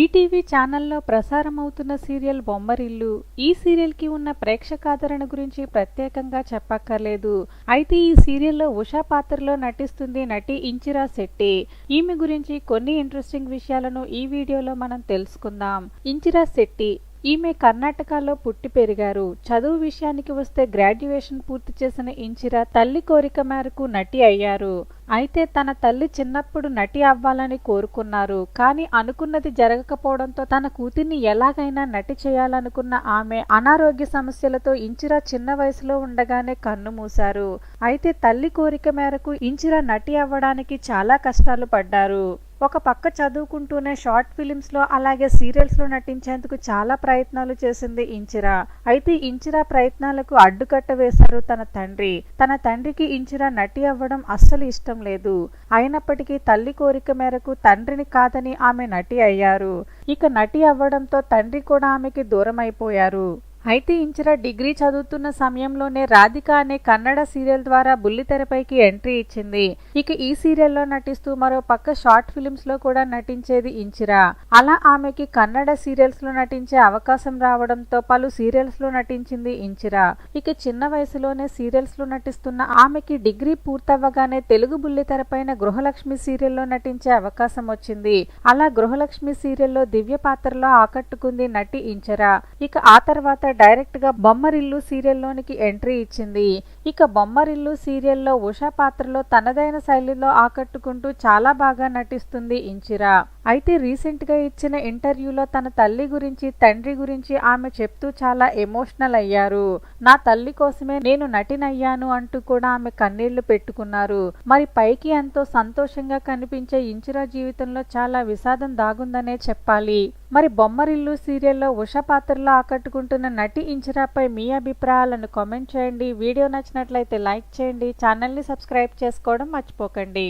ETV ఛానల్లో ప్రసారమవుతున్న serial Bommarillu. ఈ సీరియల్కి ఉన్న ప్రేక్షకాదరణ గురించి ప్రత్యేకంగా చెప్పక్కర్లేదు. అయితే ఈ సీరియల్లో ఉషా పాత్రలో నటిస్తుంది నటి ఇంచిరా శెట్టి. ఈమె గురించి కొన్ని ఇంట్రెస్టింగ్ విషయాలను ఈ వీడియోలో మనం తెలుసుకుందాం. ఇంచిరా శెట్టి ఈమె కర్ణాటకలో పుట్టి పెరిగారు. చదువు విషయానికి వస్తే గ్రాడ్యుయేషన్ పూర్తి చేసిన ఇంచిరా తల్లి కోరిక మేరకు నటి అయ్యారు. అయితే తన తల్లి చిన్నప్పుడు నటి అవ్వాలని కోరుకున్నారు. కానీ అనుకున్నది జరగకపోవడంతో తన కూతుర్ని ఎలాగైనా నటి చేయాలనుకున్న ఆమె అనారోగ్య సమస్యలతో ఇంచిరా చిన్న వయసులో ఉండగానే కన్ను మూశారు. అయితే తల్లి కోరిక మేరకు ఇంచిరా నటి అవ్వడానికి చాలా కష్టాలు పడ్డారు. ఒక పక్క చదువుకుంటూనే షార్ట్ ఫిలిమ్స్లో అలాగే సీరియల్స్లో నటించేందుకు చాలా ప్రయత్నాలు చేసింది ఇంచిరా. అయితే ఇంచిరా ప్రయత్నాలకు అడ్డుకట్ట వేశారు తన తండ్రి. తన తండ్రికి ఇంచిరా నటి అవ్వడం అస్సలు ఇష్టం లేదు. అయినప్పటికీ తల్లి కోరిక మేరకు తండ్రిని కాదని ఆమె నటి అయ్యారు. ఇక నటి అవ్వడంతో తండ్రి కూడా ఆమెకి దూరం అయిపోయారు అయితే ఇంచిరా డిగ్రీ చదువుతున్న సమయంలోనే రాధిక అనే కన్నడ సీరియల్ ద్వారా బుల్లితెరపైకి ఎంట్రీ ఇచ్చింది. ఇక ఈ సీరియల్లో నటిస్తూ మరో పక్క షార్ట్ ఫిలిమ్స్లో కూడా నటించేది ఇంచిరా. అలా ఆమెకి కన్నడ సీరియల్స్లో నటించే అవకాశం రావడంతో పలు సీరియల్స్లో నటించింది ఇంచిరా. ఇక చిన్న వయసులోనే సీరియల్స్లో నటిస్తున్న ఆమెకి డిగ్రీ పూర్తవ్వగానే తెలుగు బుల్లితెరపైన గృహలక్ష్మి సీరియల్లో నటించే అవకాశం వచ్చింది. అలా గృహలక్ష్మి సీరియల్లో దివ్య పాత్రలో ఆకట్టుకుంది నటి ఇంచరా. ఇక ఆ తర్వాత డైరెక్ట్గా బొమ్మరిల్లు సీరియల్లోనికి ఎంట్రీ ఇచ్చింది. ఇక బొమ్మరిల్లు సీరియల్లో ఉషా పాత్రలో తనదైన శైలిలో ఆకట్టుకుంటూ చాలా బాగా నటిస్తుంది ఇంచిరా. అయితే రీసెంట్గా ఇచ్చిన ఇంటర్వ్యూలో తన తల్లి గురించి తండ్రి గురించి ఆమె చెప్తూ చాలా ఎమోషనల్ అయ్యారు. నా తల్లి కోసమే నేను నటినయ్యాను అంటూ కూడా ఆమె కన్నీళ్ళు పెట్టుకున్నారు. మరి పైకి ఎంతో సంతోషంగా కనిపించే ఇంచిరా జీవితంలో చాలా విషాదం దాగుందనే చెప్పాలి. మరి బొమ్మరిల్లు సీరియల్లో ఉష పాత్రలో ఆకట్టుకుంటున్న నటి ఇంచిరాపై మీ అభిప్రాయాలను కామెంట్ చేయండి. వీడియో నచ్చినట్లయితే లైక్ చేయండి. ఛానల్ని సబ్స్క్రైబ్ చేసుకోవడం మర్చిపోకండి.